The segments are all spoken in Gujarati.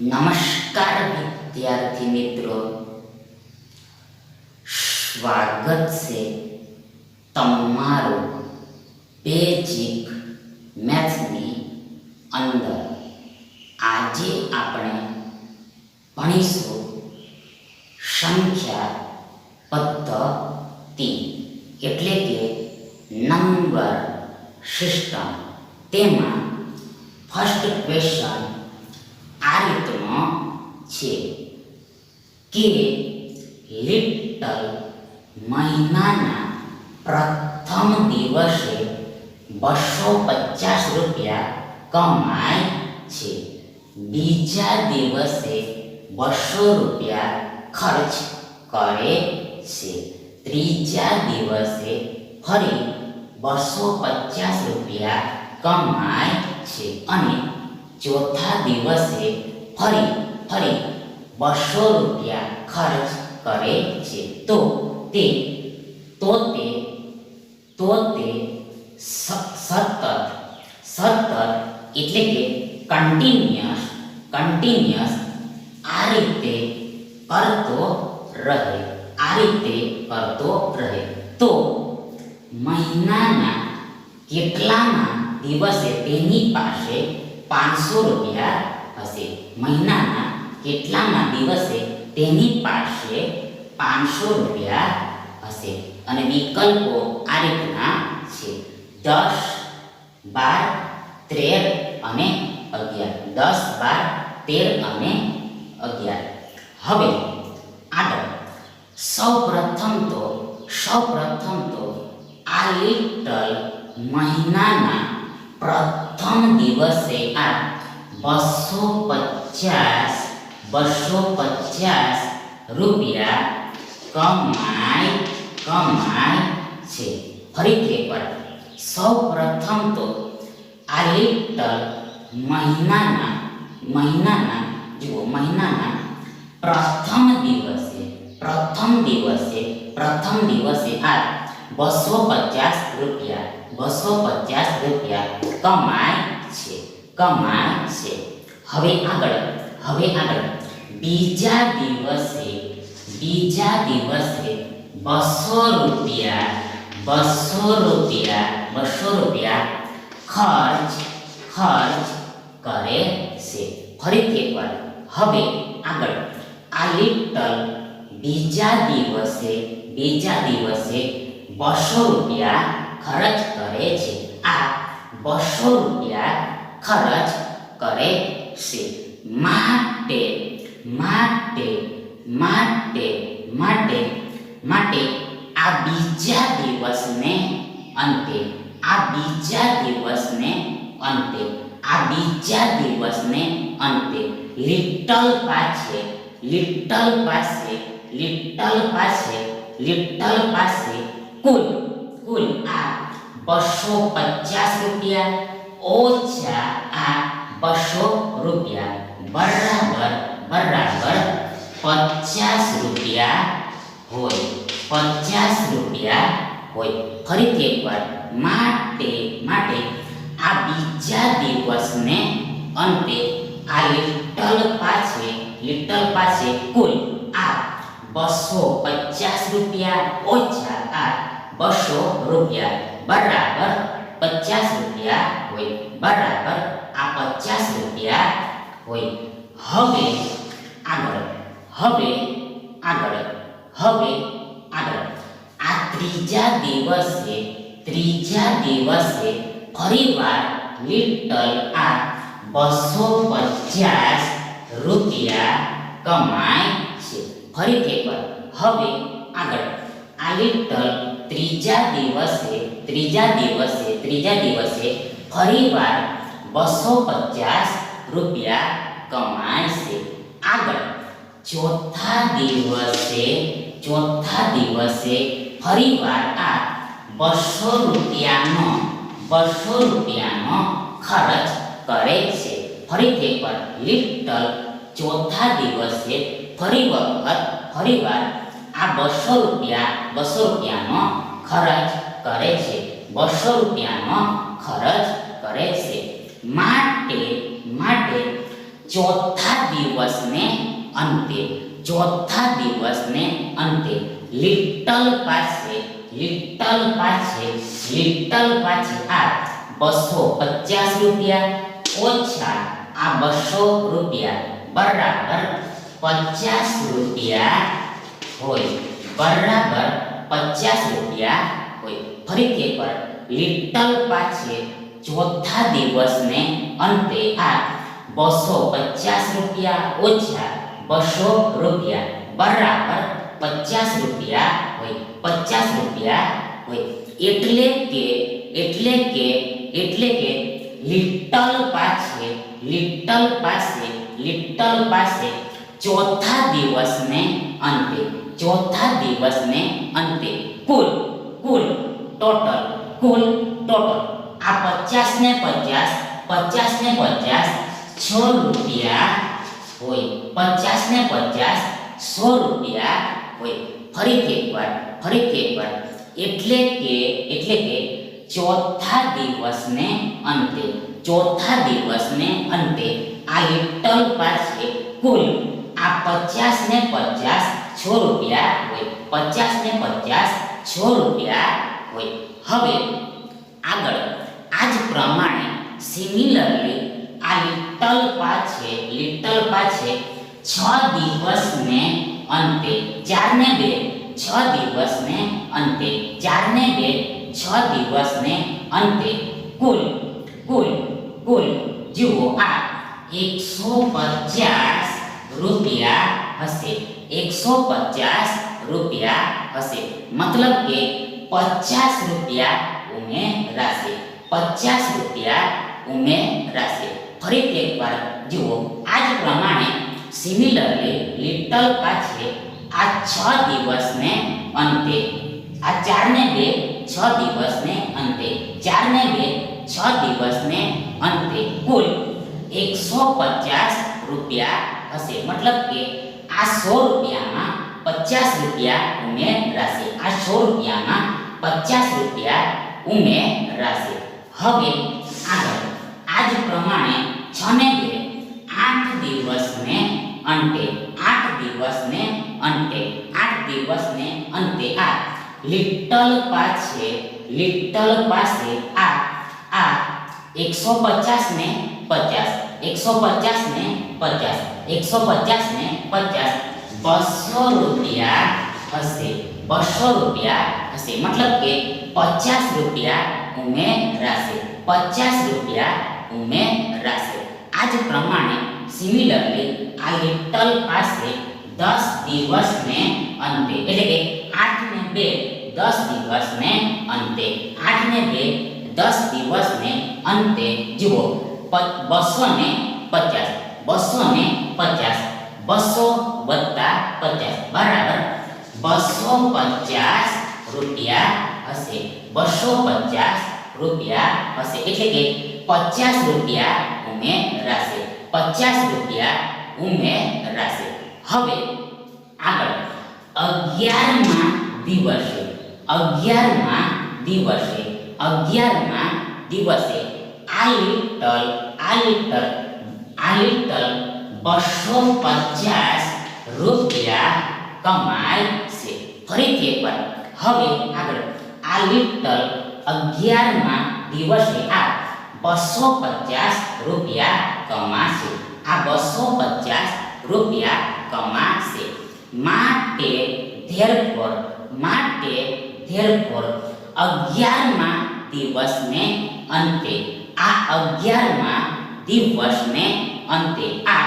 નમસ્કાર વિદ્યાર્થી મિત્રો. સ્વાગત છે તમારું બેઝિક મેથ્સની અંદર. આજે આપણે ભણીશું સંખ્યા પદ્ધતિ એટલે કે નંબર સિસ્ટમ. તેમાં ફર્સ્ટ ક્વેશ્ચન આ રીતનો છે કે લિટલ મહિનાના પ્રથમ દિવસે બસો પચાસ રૂપિયા કમાય છે. બીજા દિવસે બસો રૂપિયા ખર્ચ કરે છે. ત્રીજા દિવસે ફરી બસો પચાસ રૂપિયા કમાય છે અને ચોથા દિવસે ફરી ફરી બસો રૂપિયા ખર્ચ કરે છે. તો તે તો તે તો તે સતત સતત એટલે કે કન્ટિન્યુઅસ કન્ટિન્યુઅસ આ રીતે કરતો રહે, આ રીતે કરતો રહે. તો મહિનાના કેટલામાં દિવસે તેની પાસે પાંચસો રૂપિયા હશે. મહિનાના કેટલામાં દિવસે તેની પાસે પાંચસો રૂપિયા હશે. અને વિકલ્પો આ રીતના છે. દસ બાર તેર અને અગિયાર. દસ બાર તેર અને અગિયાર. હવે આગળ. સૌ પ્રથમ તો સૌ પ્રથમ તો આ લિટલ મહિનાના પ્રથમ દિવસે આ બસો પચાસ બસો પચાસ રૂપિયા કમાય કમાય છે. ફરીથી એકવાર. સૌ પ્રથમ તો આ લિટર મહિનાના મહિનાના, જુઓ, મહિનાના પ્રથમ દિવસે પ્રથમ દિવસે પ્રથમ દિવસે આ બસો પચાસ રૂપિયા બસો પચાસ રૂપિયા કમાય છે કમાય છે. હવે આગળ હવે આગળ. બીજા દિવસે બીજા દિવસે બસો રૂપિયા બસો રૂપિયા બસો રૂપિયા ખર્ચ ખર્ચ કરે છે. ફરીથી એકવાર. હવે આગળ. આ લિટલ બીજા દિવસે બીજા દિવસે બસો રૂપિયા ખર્ચ કરે છે. આ બસો રૂપિયા ખર્ચ કરે છે. માટે માટે માટે માટે માટે આ બીજા દિવસને અંતે, આ બીજા દિવસને અંતે, આ બીજા દિવસને અંતે લિટલ પાસે લિટલ પાસે લિટલ પાસે લિટલ પાસે કુલ કુલ આ બસો પચાસ રૂપિયા ઓછા આ બસો રૂપિયા બરાબર બરાબર પચાસ રૂપિયા હોય પચાસ રૂપિયા હોય ફરીથી એકવાર માટે માટે આ બીજા દિવસને અંતે આ લિટલ પાસે લિટલ પાસે કુલ આ બસો પચાસ રૂપિયા ઓછા આ બસો રૂપિયા બરાબર પચાસ રૂપિયા હોય બરાબર આ પચાસ રૂપિયા હોય હવે આગળ હવે આગળ હવે આગળ આ ત્રીજા દિવસે ત્રીજા દિવસે ફરીવાર લિટલ આ બસો પચાસ રૂપિયા કમાય છે ફરીથી એકવાર હવે આગળ આ લિટલ ત્રીજા દિવસે ત્રીજા દિવસે ત્રીજા દિવસે ફરીવાર બસો પચાસ રૂપિયા કમાય છે આગળ, ચોથા દિવસે ચોથા દિવસે ફરીવાર આ બસો રૂપિયાનો બસો રૂપિયાનો ખર્ચ કરે છે. ફરીથી એકવાર લિટલ ચોથા દિવસે ફરી વખત, ફરીવાર આ બસો રૂપિયા, બસો રૂપિયાનો ખર્ચ કરે છે. બસો રૂપિયાનો ખર્ચ કરે છે. માટે માટે ચોથા દિવસને અંતે, ચોથા દિવસને અંતે લિટલ પાસે લિટલ પાસે લિટલ પાસે આ બસો પચાસ રૂપિયા ઓછા આ બસો રૂપિયા બરાબર પચાસ રૂપિયા હોય બરાબર પચાસ રૂપિયા હોય ફરીથી એકવાર લિટલ પાસે ચોથા દિવસને અંતે આ બસો પચાસ રૂપિયા ઓછા બસો રૂપિયા બરાબર પચાસ રૂપિયા હોય પચાસ રૂપિયા હોય એટલે કે એટલે કે એટલે કે લિટલ પાસે લિટલ પાસે લિટલ પાસે ચોથા દિવસને અંતે ચોથા દિવસને અંતે કુલ કુલ ટોટલ કુલ ટોટલ આ પચાસ ને પચાસ પચાસ ને પચાસ છ રૂપિયા હોય પચાસ ને પચાસ સો રૂપિયા હોય ફરીથી એકવાર ફરીથી એકવાર એટલે કે એટલે કે ચોથા દિવસને અંતે ચોથા દિવસને અંતે આ લિટલ પાસે કુલ આ પચાસ ને પચાસ છ રૂપિયા હોય, પચાસ ને પચાસ છ રૂપિયા હોય. હવે આગળ આ જ પ્રમાણે સિમિલરલી આ લિટલ પાસે લિટલ પાસે છ દિવસને અંતે, ચારને બે, છ દિવસને અંતે, ચારને બે, છ દિવસને અંતે. કુલ કુલ કુલ, જુઓ આ એકસો પચાસ રૂપિયા હશે. એકસો પચાસ રૂપિયા હશે મતલબ કે પચાસ રૂપિયા ઉમેરાશે પચાસ રૂપિયા ઉમેરાશે ફરીથી એકવાર જુઓ આ જ પ્રમાણે સિમિલરલી લિટલ પાસે આ છ દિવસને અંતે આ ચાર ને બે છ દિવસને અંતે ચાર ને બે છ દિવસને અંતે કુલ એકસો પચાસ રૂપિયા હશે મતલબ કે આ સો રૂપિયામાં પચાસ રૂપિયા ઉમેરાશે આ સો રૂપિયામાં પચાસ રૂપિયા ઉમેરાશે હવે આગળ. આજ પ્રમાણે છ ને બે, આઠ દિવસને અંતે, આઠ દિવસને અંતે, આઠ દિવસને અંતે આ લિટલ પાસે લિટલ પાસે આ આ એકસો પચાસ ને પચાસ, એકસો પચાસ ને પચાસ. એકસો પચાસ ને પચાસ બસો રૂપિયા હશે બસો રૂપિયા હશે મતલબ કે પચાસ રૂપિયા ઉમેરાશે પચાસ રૂપિયા ઉમેરાશે આ જ પ્રમાણે સિમિલરલી આ લિટલ પાસે દસ દિવસને અંતે એટલે કે આઠ ને બે દસ દિવસને અંતે આઠ ને બે દસ દિવસને અંતે જુઓ બસો ને પચાસ બસો ને પચાસ બસો વત્તા પચાસ બરાબર બસો પચાસ રૂપિયા હશે બસો પચાસ રૂપિયા હશે એટલે કે પચાસ રૂપિયા ઉમેરાશે પચાસ રૂપિયા ઉમેરાશે હવે આગળ અગિયારમા દિવસે અગિયારમા દિવસે અગિયારમા દિવસે આ લિટલ આ લિટલ આ લિટલ બસો પચાસ રૂપિયા કમાય છે ફરીથી એકવાર હવે આગળ આ લિટલ અગિયારમાં દિવસે આ બસો પચાસ રૂપિયા કમાશે આ બસો પચાસ રૂપિયા કમાશે માટે ધેરફોર માટે ધેરફોર અગિયારમાં દિવસને અંતે આ અગિયારમાં દિવસને અંતે આ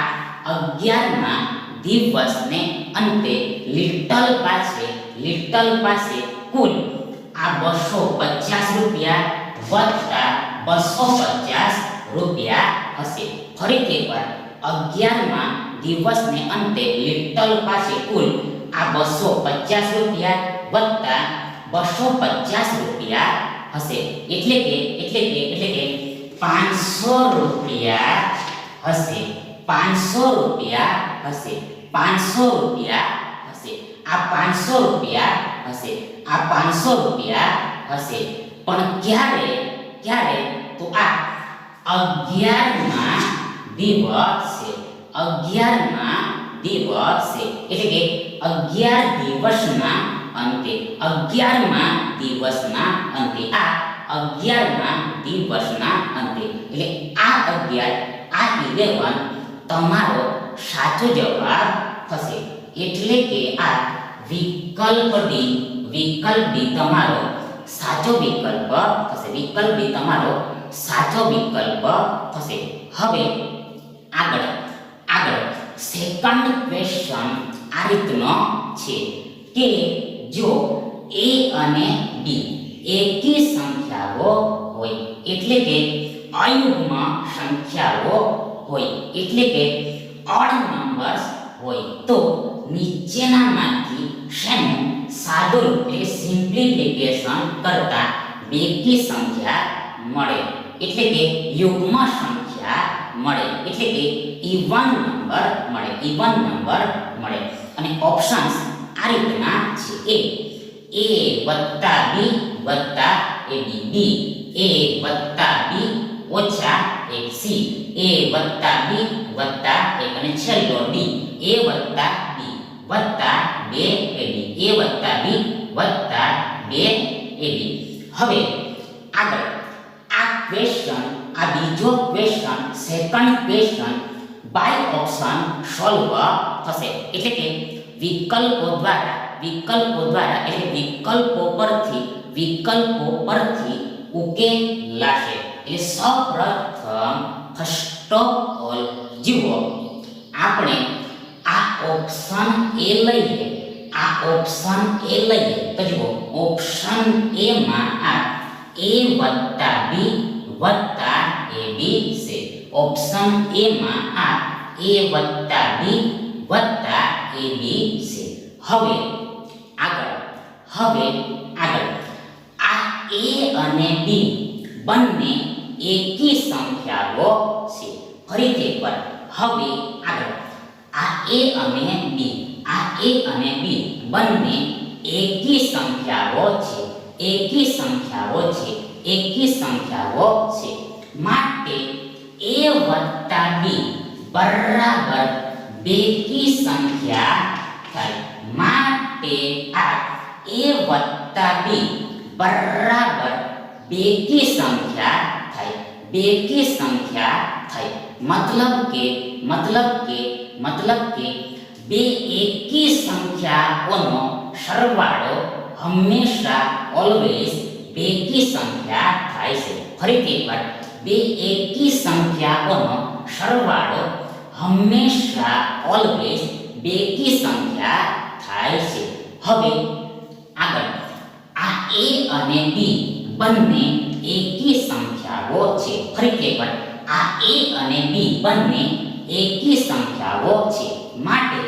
અગિયારમા દિવસને અંતે લિટલ પાસે લિટલ પાસે કુલ આ બસો પચાસ રૂપિયા વત્તા બસો પચાસ રૂપિયા હશે. ફરીથી એકવાર, અગિયારમા દિવસને અંતે લિટલ પાસે કુલ આ બસો પચાસ રૂપિયા વત્તા બસો પચાસ રૂપિયા હશે. એટલે કે એટલે કે એટલે કે પાંચસો રૂપિયા હશે પાંચસો રૂપિયા હશે. પાંચસો રૂપિયા હશે. આ પાંચસો રૂપિયા હશે. આ પાંચસો રૂપિયા હશે. પણ ક્યારે? ક્યારે? તો આ અગિયારમા દિવસે અગિયારમા દિવસે એટલે કે અગિયાર દિવસના અંતે. અગિયારમાં દિવસના અંતે. આ અગિયારમાં દિવસના અંતે. એટલે આ અગિયાર આ ઇલેવન તમારો સાચો જવાબ થશે. એટલે કે આ વિકલ્પ ડી વિકલ્પ ડી તમારો સાચો વિકલ્પ થશે. વિકલ્પ ડી તમારો સાચો વિકલ્પ થશે. હવે આગળ આગળ સેકન્ડ ક્વેશ્ચન આ રીતનો છે કે જો એ અને બી એકી સંખ્યાઓ હોય, એટલે કે અયુગ્મ સંખ્યાઓ હોય. એટલે કે ઓડ નંબર્સ હોય. તો નીચેનામાંથી શેનું? સાદું એટલે સિમ્પ્લિફિકેશન કરતા બેકી સંખ્યા મળે. એટલે કે યુગ્મ સંખ્યા મળે. એટલે કે ઇવન નંબર મળે. ઇવન નંબર મળે. અને ઓપ્શન્સ આ રીતના છે. એ. એ વત્તા બી વત્તા એ બી બી એ વત્તા બી ઓછા એક સી. એ વત્તા બી વત્તા એક અને છેલ્લો ડી. એ વત્તા બી વત્તા બે એ બી. એ વત્તા બી વત્તા બે એ બી. હવે આગળ. આ ક્વેશ્ચન આ બીજો question second question by option solve થશે. એટલે કે વિકલ્પો દ્વારા વિકલ્પો દ્વારા, એટલે વિકલ્પો પરથી વિકલ્પો પરથી ઉકેલ એટલે સૌપ્રથમ ફર્સ્ટ ઓફ ઓલ જુઓ આપણે આ ઓપ્શન એ લઈએ, આ ઓપ્શન એ લઈએ તો જુઓ, ઓપ્શન એ માં આ એ વત્તા બી વત્તા એ બી છે ઓપ્શન એ માં આ એ વત્તા બી વત્તા એ બી છે હવે આગળ હવે આગળ. આ એ અને બી બંને એકી સંખ્યાઓ છે. ફરીથી એકવાર. હવે આગળ. આ એ અને બી. આ એ અને બી બંને એકી સંખ્યાઓ છે. એકી સંખ્યાઓ છે. એકી સંખ્યાઓ છે. માટે એ વત્તા બી બરાબર બેકી સંખ્યા થાય. માટે આ એ વત્તા બી બરાબર બેકી સંખ્યા થાય બેકી સંખ્યા થાય મતલબ કે મતલબ કે મતલબ કે બે એકી સંખ્યાઓનો સરવાળો હંમેશા ઓલવેઝ બેકી સંખ્યા થાય છે ફરીથી એકવાર બે એકી સંખ્યાઓનો સરવાળો હંમેશા ઓલવેઝ બેકી સંખ્યા થાય છે હવે આગળ આ એ અને બી બંને એકી સંખ્યાઓ છે. ફરી એકવાર આ a અને બી બંને એકી સંખ્યાઓ છે. માટે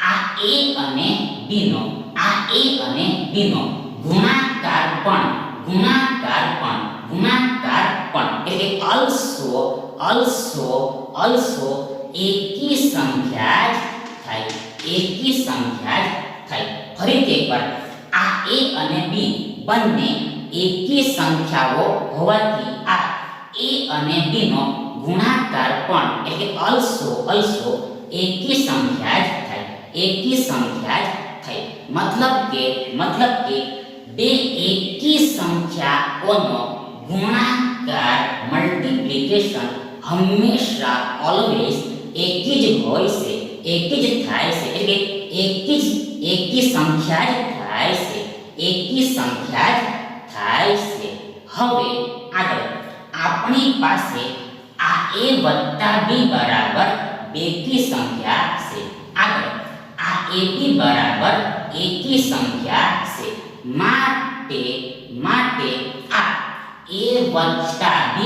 આ a અને b નો આ a અને b નો ગુણાકાર પણ ગુણાકાર પણ ગુણાકાર પણ, એટલે અલ્સો અલ્સો અલ્સો એકી સંખ્યા જ થાય, એકી સંખ્યા જ થાય. ફરી એકવાર, આ a અને બી બંને એકી સંખ્યાઓ હોવાથી આ એ અને બી નો ગુણાકાર પણ, એટલે અલ્સો અલ્સો એકી સંખ્યા જ થાય, એકી સંખ્યા જ થાય. મતલબ કે મતલબ કે બે એકી સંખ્યાઓનો ગુણાકાર મલ્ટીપ્લિકેશન હંમેશા ઓલવેઝ એકી જ હોય છે, એકી જ થાય છે, એટલે કે એકી જ, એકી સંખ્યા જ થાય છે, એકી સંખ્યા જ થાય છે હવે આગળ. આપણી પાસે આ a વત્તા b બરાબર બેકી સંખ્યા છે. આગળ. આ ab બરાબર એકી સંખ્યા છે. માટે માટે આ a વત્તા b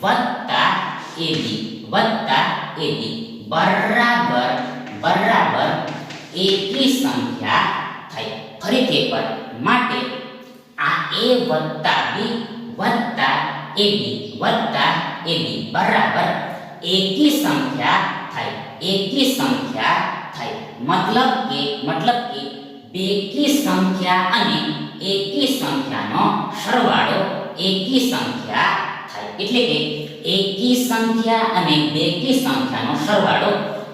વત્તા ab વત્તા ab બરાબર બરાબર એકી સંખ્યા થઈ. ફરીથી પર માટે આ a વત્તા b વત્તા ab વત્તા ab બરાબર. એકી સંખ્યા થાય. એકી સંખ્યા થાય. મતલબ કે મતલબ કે બેકી સંખ્યા અને એકી સંખ્યાનો સરવાળો એકી સંખ્યા થાય. એટલે કે એકી સંખ્યા અને બેકી સંખ્યાનો સરવાળો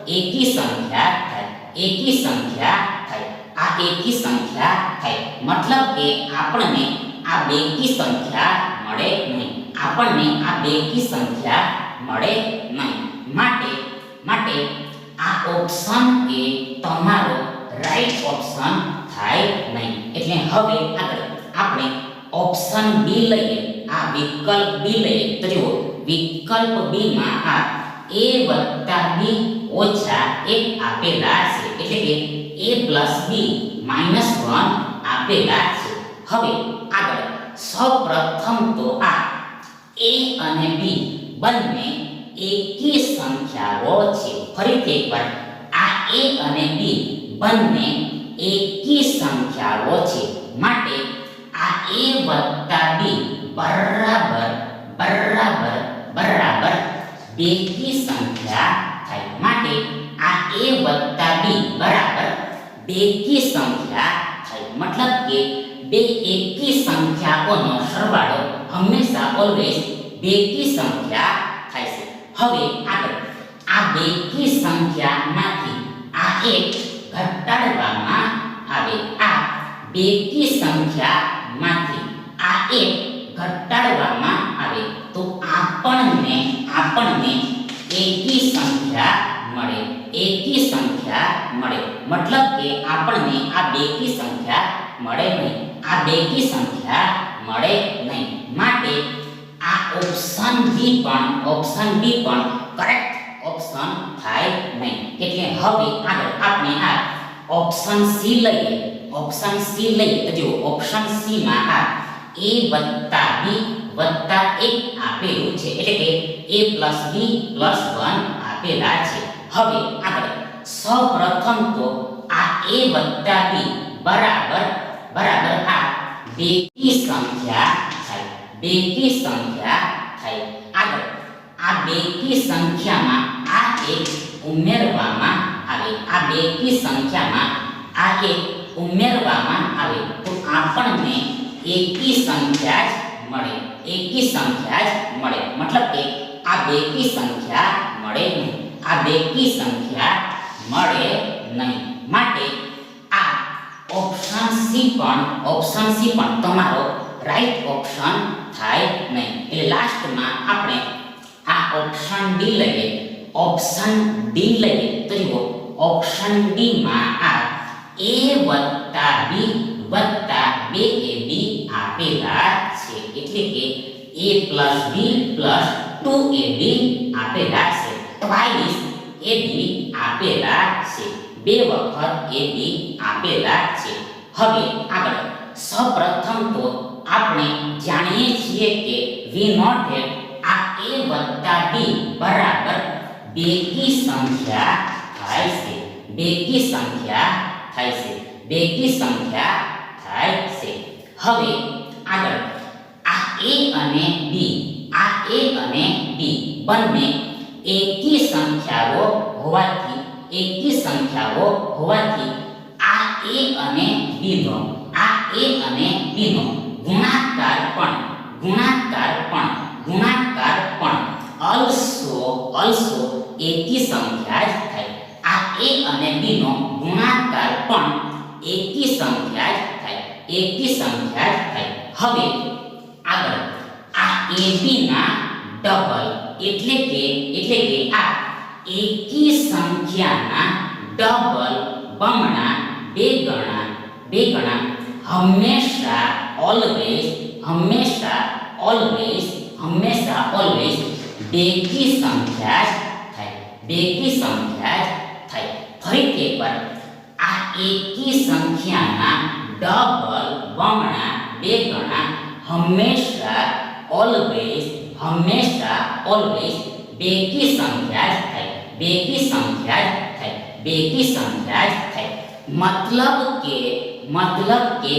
એકી સંખ્યા થાય. એકી સંખ્યા આ એકી સંખ્યા થાય. મતલબ કે આપણને આ બેકી સંખ્યા મળે નહીં. આપણને આ બેકી સંખ્યા મળે નહીં. માટે માટે આ ઓપ્શન એ તમારો રાઈટ ઓપ્શન થાય નહીં. એટલે હવે આગળ આપણે ઓપ્શન બી લઈએ. આ વિકલ્પ બી લઈએ. તો જુઓ, વિકલ્પ બી માં આ a b ઓછા 1 આપેલા છે. એટલે કે a b માઇનસ 1 આપેલા છે હવે આગળ. સૌપ્રથમ તો આ a અને b બંને એકી સંખ્યાઓ છે. ફરીથી એકવાર. આ a અને b બંને એકી સંખ્યાઓ છે. માટે આ a b બરાબર બરાબર બરાબર બેકી સંખ્યા થાય. માટે આ a b બરાબર બેકી સંખ્યા થાય. મતલબ કે બે એકી સંખ્યાઓનો સરવાળો હંમેશા ઓલવેઝ બેકી સંખ્યા થાય છે. હવે આગળ. આ બેકી સંખ્યામાંથી આ એક ઘટાડવામાં આવે. આ બેકી સંખ્યામાંથી આ એક ઘટાડવામાં આવે. તો આપણને આપણને એકી સંખ્યા મળે. એકી સંખ્યા મળે. મતલબ કે આપણને આ બેકી સંખ્યા મળે નહીં. આ બેકી સંખ્યા મળે નહીં. માટે આ ઓપ્શન બી પણ ઓપ્શન બી પણ કરેક્ટ ઓપ્શન થાય નહીં. એટલે હવે આગળ આપણે આ ઓપ્શન સી લઈએ. ઓપ્શન સી લઈએ. તો જો ઓપ્શન સી માં આ વત્તા b 1 આપેલું છે. એટલે કે a પ્લસ b પ્લસ 1 આપેલા છે. હવે આગળ. સૌપ્રથમ તો આ a વત્તા b બરાબર બરાબર આ બેકી સંખ્યા થાય બેકી સંખ્યા થાય. આગળ. આ બેકી સંખ્યામાં આ એક ઉમેરવામાં આવે. આ બેકી સંખ્યામાં આ એક ઉમેરવામાં આવે. તો આપણને એકી સંખ્યા જ મળે, એકી સંખ્યા જ મળે. મતલબ કે આ બેકી સંખ્યા મળે નહીં. આ બેકી સંખ્યા મળે નહીં. માટે આ ઓપ્શન સી પણ ઓપ્શન સી પણ તમારો રાઈટ ઓપ્શન થાય નહીં. એટલે લાસ્ટમાં આપણે આ ઓપ્શન ડી લઈએ. ઓપ્શન ડી લઈએ. તો જુઓ ઓપ્શન ડી માં આ એ વત્તા બી વત્તા બે એ બી આપેલા છે. એટલે કે A plus B plus two A B આપેલા છે. ટ્વાઇસ બી આપેલા છે. બે વખત ab આપેલા છે. હવે આગળ. સૌપ્રથમ તો આપણે જાણીએ છીએ કે વી નોટ ધેટ આ a વત્તા b બરાબર બેકી સંખ્યા થાય છે. બેકી સંખ્યા થાય છે. બેકી સંખ્યા થાય છે. હવે આગળ. આ a અને b, આ a અને b બંને એકી સંખ્યાઓ હોવાથી, એકી સંખ્યાઓ હોવાથી આ a અને b નો આ a અને b નો ગુણાકાર પણ ગુણાકાર પણ ગુણાકાર પણ અલસો, અલ્સો એકી સંખ્યા જ થાય. આ a અને b નો ગુણાકાર પણ એકી સંખ્યા જ થાય, એકી સંખ્યા જ થાય. હવે આગળ, આ ab ના ડબલ એટલે કે એટલે કે આ એકી સંખ્યાના ડબલ બમણા, બે ગણા બે ગણા હંમેશા ઓલવેઝ હંમેશા ઓલવેઝ હંમેશા ઓલવેઝ બેકી સંખ્યા જ થાય, બેકી સંખ્યા જ થાય. ફરીથી એકવાર, આ એકી સંખ્યાના ડબલ બમણા, બે ગણા હંમેશા ઓલવેઝ હંમેશા ઓલવેઝ બેકી સંખ્યા જ થાય બેકી સંખ્યા જ થાય બેકી સંખ્યા જ થાય મતલબ કે મતલબ કે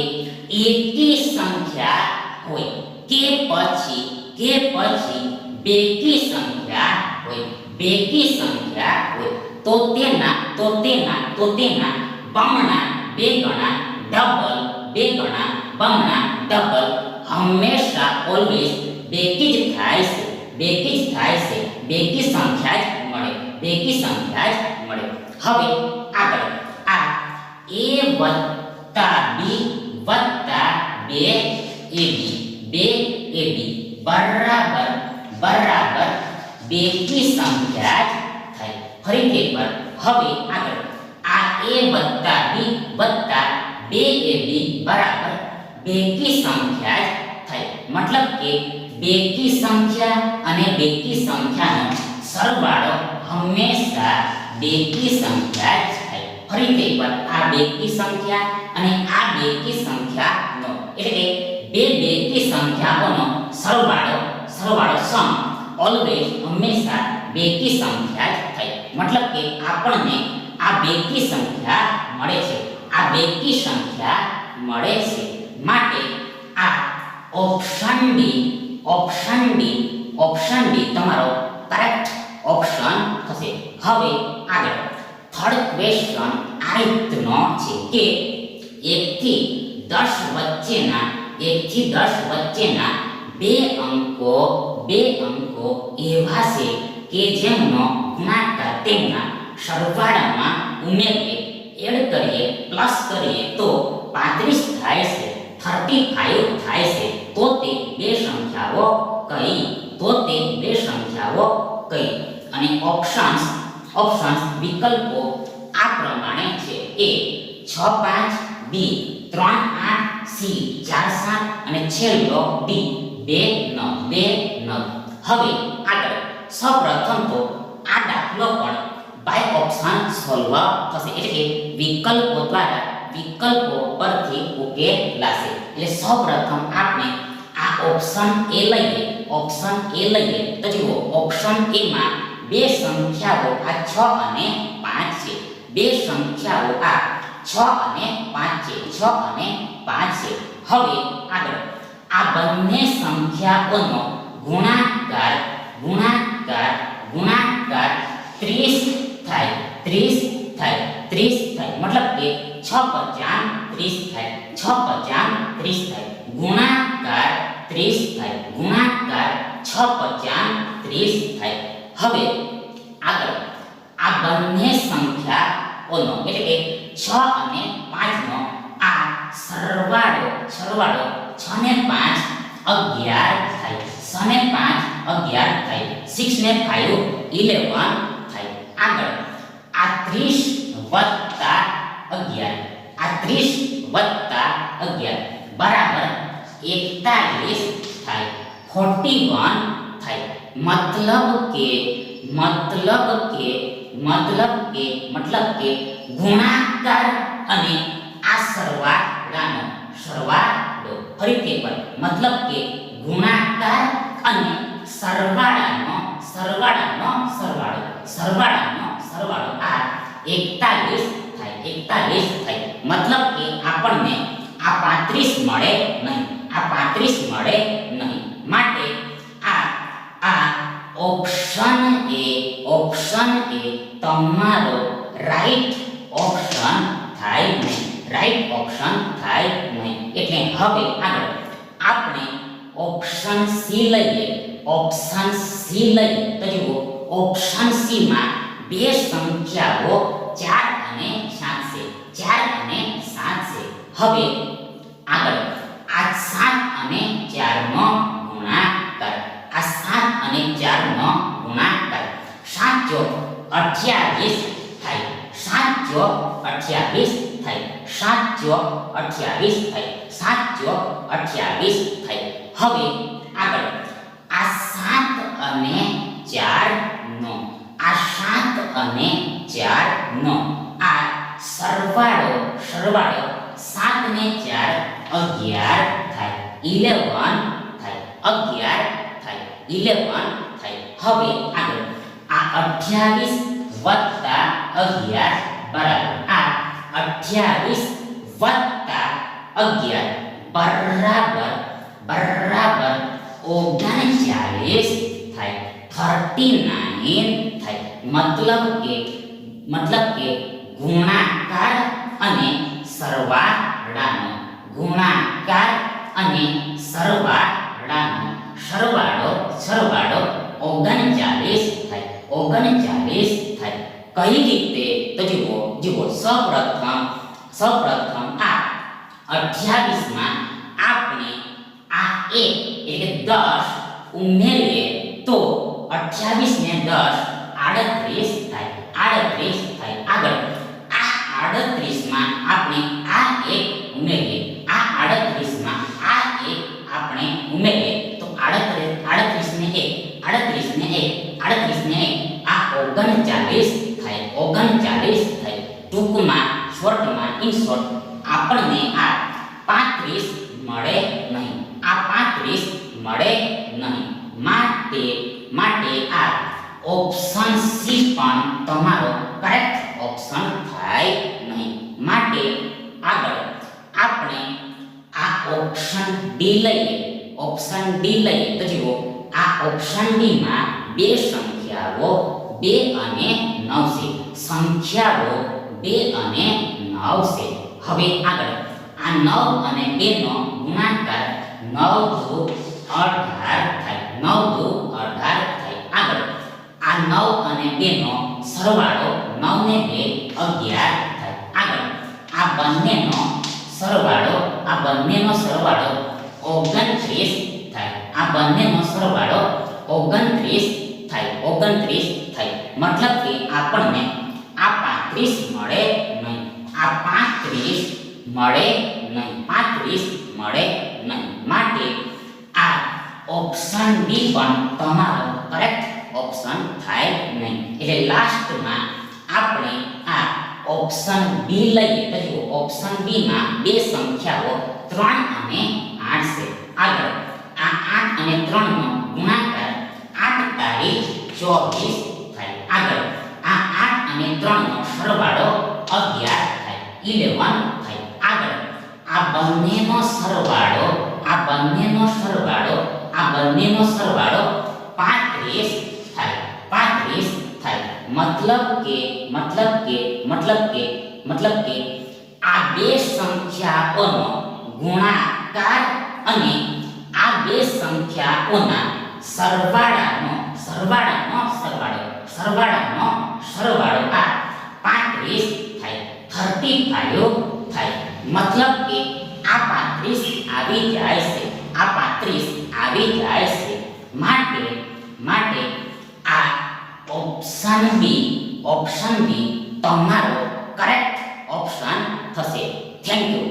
એકી સંખ્યા હોય કે પછી કે પછી બેકી સંખ્યા હોય બેકી સંખ્યા હોય તો તેના તો તેના તો તેના બમણા બે ગણા ડબલ બે બેકી થાય છે. બેકી થાય છે. બેકી સંખ્યા જ મળે. બેકી સંખ્યા જ મળે. હવે આગળ. આ a વત્તા b વત્તા બે ab બે. ab બરાબર બરાબર બેકી સંખ્યા જ થાય. ફરીથી એકવાર. હવે આગળ. આ a વત્તા b વત્તા બે ab બરાબર બેકી સંખ્યા જ થાય. મતલબ કે બેકી સંખ્યા અને બેકી સંખ્યાનો સરવાળો હંમેશા બેકી સંખ્યા જ થાય. ફરીથી એકવાર, આ બેકી સંખ્યા અને આ બેકી સંખ્યાનો, એટલે બે બેકી સંખ્યાઓનો સરવાળો સરવાળો સમ ઓલવેઝ હંમેશા બેકી સંખ્યા જ થાય. મતલબ કે આપણને આ બેકી સંખ્યા મળે છે. આ બેકી સંખ્યા મળે છે. માટે આ option D option D option D તમારો કરેક્ટ ઓપ્શન થશે. હવે આગળ. થર્ડ ક્વેશ્ચન આ રીતનો છે કે 1 થી 10 વચ્ચેના 1 થી 10 વચ્ચેના બે અંકો બે અંકો એવા છે કે જેમનો ગુણાકાર તેમના સરવાળામાં ઉમેરીએ, એડ કરીએ પ્લસ કરીએ તો 35 થાય છે. 35 થાય છે, તો તે બે સંખ્યાઓ કઈ તો તે બે સંખ્યાઓ કઈ અને ઓપ્શન્સ ઓપ્શન્સ વિકલ્પો આ પ્રમાણે છે. એ, છ પાંચ, બી, ત્રણ આઠ, સી, ચાર સાત અને છેલ્લો ડી બે, નવ બે, નવ. હવે આગળ, સૌપ્રથમ તો આ દાખલો પણ બાય ઓપ્શન સોલ્વ થશે. એટલે કે વિકલ્પો દ્વારા વિકલ્પો પરથી ઉકેલ લાશે. એટલે સૌપ્રથમ આપણે આ ઓપ્શન એ લઈએ. ઓપ્શન એ લઈએ. તો જુઓ ઓપ્શન એ માં બે સંખ્યાઓ આ છ અને પાંચ છે. બે સંખ્યાઓ આ છ અને પાંચ છે. છ અને પાંચ છે. હવે આગળ. આ બંને સંખ્યાઓનો ગુણાકાર ગુણાકાર ગુણાકાર 30 થાય. 30 થાય. 30 થાય. મતલબ કે 6 50 30 થાય. 6 50 30 થાય. ગુણાકાર 30 થાય. ગુણાકાર 6 50 30 થાય. હવે આગળ. આ બંને સંખ્યાઓનો એટલે કે છ અને 5 આ સરવાળો સરવાળો 6 ને 5 11 થાય. 6 ને 5 11 થાય. 6 ને 5 11 થાય. આગળ. આ 30 વત્તા 11 30 વત્તા 11 બરાબર? 41 થાય 41 થાય. મતલબ કે મતલબ કે મતલબ કે મતલબ કે ગુણાકાર અને આ સરવાળાનો સરવાળો ફરીથી એકવાર મતલબ કે ગુણાકાર અને સરવાળાનો સરવાળાનો સરવાળો. સરવાળાનો સરવાળો. આ 41 41 થાય મતલબ કે આપણને આ 35 મળે નહીં. આ 35 મળે નહીં. માટે આ આ ઓપ્શન એ ઓપ્શન એ તમારો રાઈટ ઓપ્શન થાય નહીં. રાઈટ ઓપ્શન થાય નહીં. એટલે હવે આગળ આપણે ઓપ્શન સી લઈએ. ઓપ્શન સી લઈએ. તો જુઓ ઓપ્શન સી માં બે સંખ્યાઓ 4 અને 7 છે 4 અને સાત છે. હવે આગળ. આ સાત અને ચાર નો ગુણાકાર. આ સાત અને ચાર નો ગુણાકાર. સાત જો 28 થાય. સાત જો 28 થાય. સાત જો 28 થાય. સાત જો 28 થાય. હવે આગળ. આ સાત અને ચાર નો આ સાત અને ચાર નો આ સરવાળો સરવાળો 7 ને 4 11 થાય 11 થાય 11 થાય 11 થાય. હવે આગળ. આ 28 વત્તા 11 બરાબર. આ 28 વત્તા 11 બરાબર બરાબર 39 થાય 39 થાય. મતલબ કે મતલબ કે ગુણાકાર અને સરવાળાનો ગુણાકાર અને સરવાળાનો સરવાળો સરવાળો 39 થાય 39 થાય કઈ રીતે જુઓ સૌપ્રથમ સૌપ્રથમ આ અઠ્યાવીસમાં આપણે આ એક એટલે દસ ઉમેરીએ તો અઠ્યાવીસ ને દસ આડત્રીસ થાય આડત્રીસ થાય આગળ આ આડત્રીસમાં આપણે આ એક ઉમેરીએ આ આડત્રીસમાં આ એક આપણે ઉમેરીએ તો આડત્રીસ આડત્રીસ ને એક આડત્રીસ ને એક આડત્રીસ ને એક આ ઓગણચાલીસ થાય ઓગણચાલીસ થાય ટૂંકમાં શોર્ટમાં ઇન શોર્ટ આપણને આ પાંત્રીસ મળે નહીં આ પાંત્રીસ મળે નહીં માટે માટે આ ઓપ્શન સી પણ તમારો કરેક્ટ ઓપ્શન થાય નહીં માટે આગળ આપણે આ ઓપ્શન ડી લઈએ ઓપ્શન ડી લઈએ તો જુઓ આ ઓપ્શન ડી માં બે સંખ્યાઓ બે અને નવ છે સંખ્યાઓ બે અને નવ છે. હવે આગળ. આ નવ અને બે નો ગુણાકાર નવ દુ અઢાર થાય. નવ દુ અઢાર થાય. આગળ. આ નવ અને બે નો સરવાળો નવ ને બે અગિયાર થાય. આગળ. આ બંનેનો સરવાળો, આ બંનેનો સરવાળો ઓગણત્રીસ થાય. આ બંનેનો સરવાળો ઓગણત્રીસ થાય. ઓગણત્રીસ થાય. મતલબ કે આપણને પાંત્રીસ મળે નહીં. આ પાંત્રીસ મળે નહીં. પાંત્રીસ મળે નહીં. માટે આ ઓપ્શન ડી પણ તમારો કરેક્ટ ઓપ્શન થાય નહીં. એટલે લાસ્ટમાં આપણે આ ઓપ્શન બી લઈએ તો જુઓ ઓપ્શન બી માં બે સંખ્યાઓ, ત્રણ અને આઠ છે. આગળ, આ આઠ અને ત્રણ નો ગુણાકાર આઠ તારીખ ચોવીસ થાય. આગળ અને ત્રણ નો સરવાળો અગિયાર થાય, ઇલેવન થાય. આગળ, આ બંનેનો સરવાળો, આ બંનેનો સરવાળો, આ બંનેનો સરવાળો પાંત્રીસ થાય પાંત્રીસ થાય. મતલબ કે મતલબ કે મતલબ કે મતલબ કે આ બે સંખ્યાઓનો ગુણાકાર અને આ બે સંખ્યાઓના સરવાળાનો સરવાળાનો સરવાળો, સરવાળાનો સરવાળો આ પાંત્રીસ થાય થર્ટી ફાઈવ થાય મતલબ કે આ પાંત્રીસ આવી જાય છે આ પાંત્રીસ આવી જાય છે માટે માટે આ ઓપ્શન બી ઓપ્શન બી તમારો કરેક્ટ ઓપ્શન થશે થેન્ક યુ